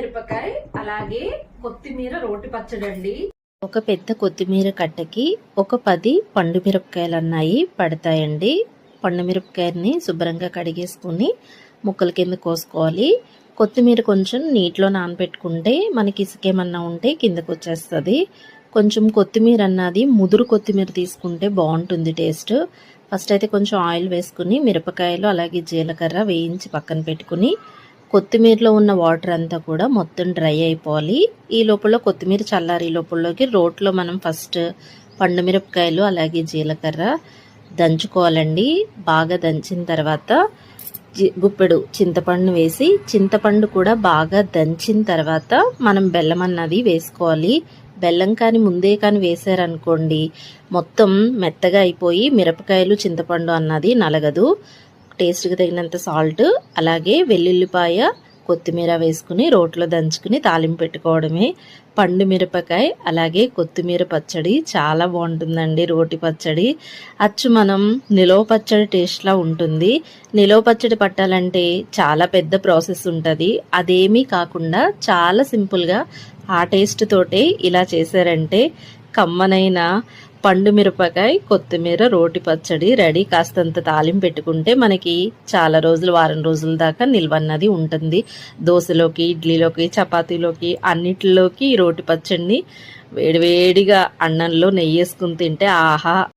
మిరపకాయ అలాగే కొత్తిమీర రోటి పచ్చడి అండి ఒక పెద్ద కొత్తిమీర కట్టకి ఒక పది పండు మిరపకాయలు అన్నాయి పడతాయండి. పండు మిరపకాయని శుభ్రంగా కడిగేసుకుని ముక్కల కింద కోసుకోవాలి. కొత్తిమీర కొంచెం నీటిలో నానబెట్టుకుంటే మనకి ఇసుకేమన్నా ఉంటే కిందకు వచ్చేస్తుంది కొంచెం కొత్తిమీర అన్నది ముదురు కొత్తిమీర తీసుకుంటే బాగుంటుంది టేస్ట్. ఫస్ట్ అయితే కొంచెం ఆయిల్ వేసుకుని మిరపకాయలు అలాగే జీలకర్ర వేయించి పక్కన పెట్టుకుని కొత్తిమీరలో ఉన్న వాటర్ అంతా కూడా మొత్తం డ్రై అయిపోవాలి. ఈ లోపల కొత్తిమీర చల్లారి లోపలలోకి రోట్లో మనం ఫస్ట్ పండు మిరపకాయలు అలాగే జీలకర్ర దంచుకోవాలండి. బాగా దంచిన తర్వాత గుప్పెడు చింతపండు వేసి చింతపండు కూడా బాగా దంచిన తర్వాత మనం బెల్లం అన్నది వేసుకోవాలి. బెల్లం కానీ ముందే కానీ వేసారనుకోండి మొత్తం మెత్తగా అయిపోయి మిరపకాయలు చింతపండు అన్నది నలగదు. టేస్ట్కి తగినంత సాల్ట్ అలాగే వెల్లుల్లిపాయ కొత్తిమీర వేసుకుని రోట్లో దంచుకుని తాలింపు పెట్టుకోవడమే. పండు మిరపకాయ అలాగే కొత్తిమీర పచ్చడి చాలా బాగుంటుందండి రోటి పచ్చడి. అచ్చు మనం నిలవ పచ్చడి టేస్ట్లా ఉంటుంది. నిలవ పచ్చడి పట్టాలంటే చాలా పెద్ద ప్రాసెస్ ఉంటుంది. అదేమీ కాకుండా చాలా సింపుల్గా ఆ టేస్ట్ తోటే ఇలా చేశారంటే కమ్మనైన పండు మిరపకాయ కొత్తిమీర రోటి పచ్చడి రెడీ. కాస్తంత తాలింపు పెట్టుకుంటే మనకి చాలా రోజులు వారం రోజుల దాకా నిల్వన్నది ఉంటుంది. దోశలోకి ఇడ్లీలోకి చపాతీలోకి అన్నిటిలోకి ఈ రోటి పచ్చడిని వేడివేడిగా అన్నంలో నెయ్యి వేసుకుని తింటే ఆహా